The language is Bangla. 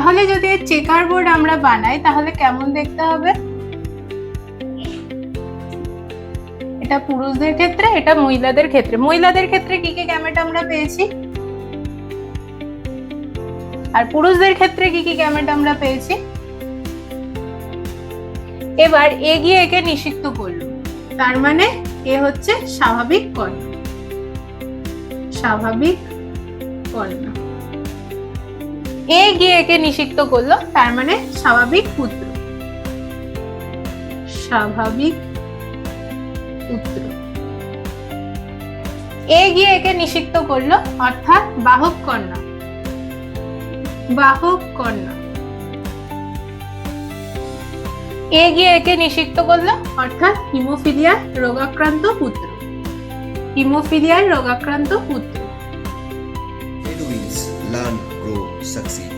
তাহলে যদি চেকার বোর্ড আমরা বানাই, তাহলে কেমন দেখতে হবে? এটা পুরুষদের ক্ষেত্রে, এটা মহিলাদের ক্ষেত্রে। মহিলাদের ক্ষেত্রে কি কি গ্যামেট আমরা পেয়েছি? আর পুরুষদের ক্ষেত্রে কি কি গ্যামেট আমরা পেয়েছি? এবার এগিয়ে একে নিষিক্ত করল। তার মানে এ হচ্ছে স্বাভাবিক কর্ণ। স্বাভাবিক কর্ণ। এ গিয়ে একে নিষিক্ত করল, তার মানে স্বাভাবিক পুত্র। স্বাভাবিক পুত্র। এ গিয়ে একে নিষিক্ত করল, অর্থাৎ বাহক কন্যা। বাহক কন্যা। এ গিয়ে একে নিষিক্ত করল, অর্থাৎ হিমোফিলিয়ার রোগাক্রান্ত পুত্র। হিমোফিলিয়ার রোগাক্রান্ত পুত্র। succeed.